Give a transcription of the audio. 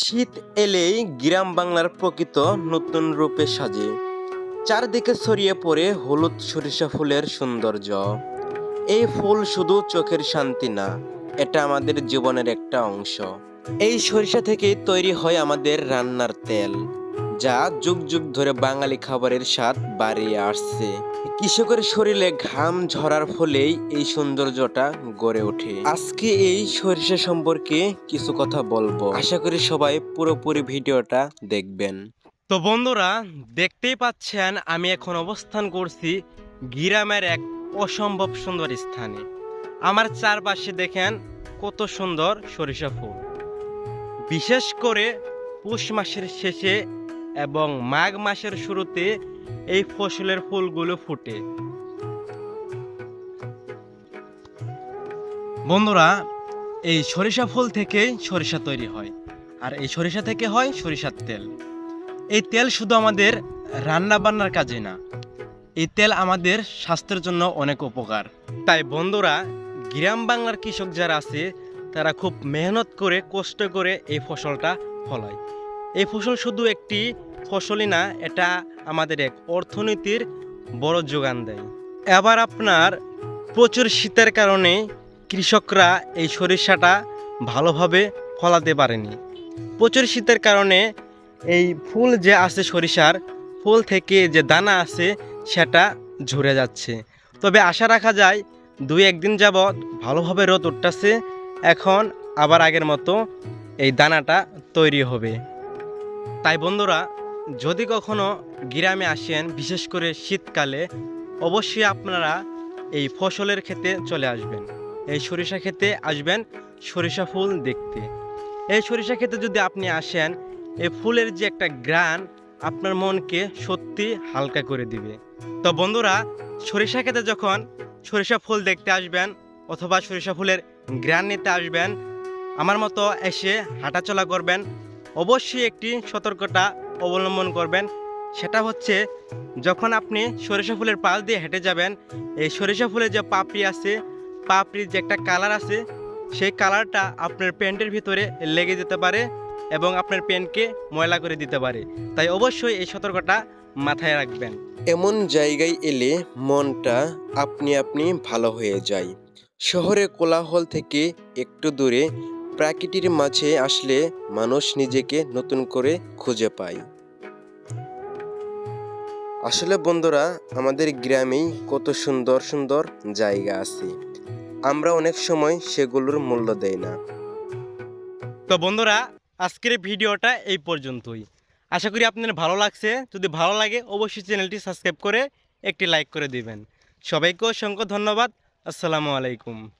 শীত এলেই গ্রাম বাংলার প্রকৃত নতুন রূপে সাজে। চারদিকে ছড়িয়ে পড়ে হলুদ সরিষা ফুলের সৌন্দর্য। এই ফুল শুধু চোখের শান্তি না, এটা আমাদের জীবনের একটা অংশ। এই সরিষা থেকেই তৈরি হয় আমাদের রান্নার তেল। যা যুগ যুগ ধরে বাঙালি খাবারের স্বাদ বাড়িয়ে আসছে। কৃষকের শরীরে ঘাম ঝরার ফলেই এই সৌন্দর্যটা গড়ে ওঠে। আজকে এই সরিষা সম্পর্কে কিছু কথা বলব। আশা করি সবাই পুরোপুরি ভিডিওটা দেখবেন। তো বন্ধুরা, দেখতেই পাচ্ছেন, আমি এখন অবস্থান করছি গ্রামের এক অসম্ভব সুন্দর স্থানে। আমার চারপাশে দেখেন কত সুন্দর সরিষা ফুল। বিশেষ করে পৌষ মাসের শেষে এবং মাঘ মাসের শুরুতে এই ফসলের ফুলগুলো ফুটে। বন্ধুরা, এই সরিষা ফুল থেকেই সরিষা তৈরি হয়। আর এই সরিষা থেকে হয় সরিষার তেল। এই তেল শুধু আমাদের রান্না বান্নার কাজে না, এই তেল আমাদের স্বাস্থ্যের জন্য অনেক উপকার। তাই বন্ধুরা, গ্রাম বাংলার কৃষক যারা আছে, তারা খুব মেহনত করে, কষ্ট করে এই ফসলটা ফলায়। এই ফসল শুধু একটি ফসলই না, এটা আমাদের এক অর্থনীতির বড় যোগান দেয়। এবার আপনার প্রচুর শীতের কারণে কৃষকরা এই সরিষাটা ভালোভাবে ফলাতে পারেনি। প্রচুর শীতের কারণে এই ফুল যে আছে সরিষার, ফুল থেকে যে দানা আছে, সেটা ঝরে যাচ্ছে। তবে আশা রাখা যায়, দুই একদিন যাবৎ ভালোভাবে রোদ উঠতেছে, এখন আবার আগের মতো এই দানাটা তৈরি হবে। তাই বন্ধুরা, যদি কখনো গ্রামে আসেন, বিশেষ করে শীতকালে, অবশ্যই আপনারা এই ফসলের ক্ষেতে চলে আসবেন। এই সরিষা ক্ষেতে আসবেন সরিষা ফুল দেখতে। এই সরিষা ক্ষেতে যদি আপনি আসেন, এই ফুলের যে একটা গ্রান আপনার মনকে সত্যি হালকা করে দিবে। তো বন্ধুরা, সরিষা ক্ষেতে যখন সরিষা ফুল দেখতে আসবেন অথবা সরিষা ফুলের গ্রান নিতে আসবেন, আমার মতো এসে হাঁটাচলা করবেন অবশ্যই একটি সতর্কতা অবলম্বন করবেন। সেটা হচ্ছে, যখন আপনি সরিষা ফুলের পাশ দিয়ে হেঁটে যাবেন, এই সরিষা ফুলের যে পাপড়ি আছে, পাপড়ির যে একটা কালার আছে, সেই কালারটা আপনার প্যান্টের ভিতরে লেগে যেতে পারে এবং আপনার পেনকে ময়লা করে দিতে পারে। তাই অবশ্যই এই সতর্কতা মাথায় রাখবেন। এমন জায়গায় এলে মনটা আপনি আপনি ভালো হয়ে যায়। শহরে কোলাহল থেকে একটু দূরে প্রাকৃতির মাঝে আসলে মানুষ নিজেকে নতুন করে খুঁজে পায়। আসলে বন্ধুরা, আমাদের গ্রামেই কত সুন্দর সুন্দর জায়গা আছে। আমরা অনেক সময় সেগুলোর মূল্য দেই না। তো বন্ধুরা, আজকের ভিডিওটা এই পর্যন্তই। আশা করি আপনাদের ভালো লাগছে। যদি ভালো লাগে, অবশ্যই চ্যানেলটি সাবস্ক্রাইব করে একটি লাইক করে দিবেন। সবাইকে অসংখ্য ধন্যবাদ। আসসালামু আলাইকুম।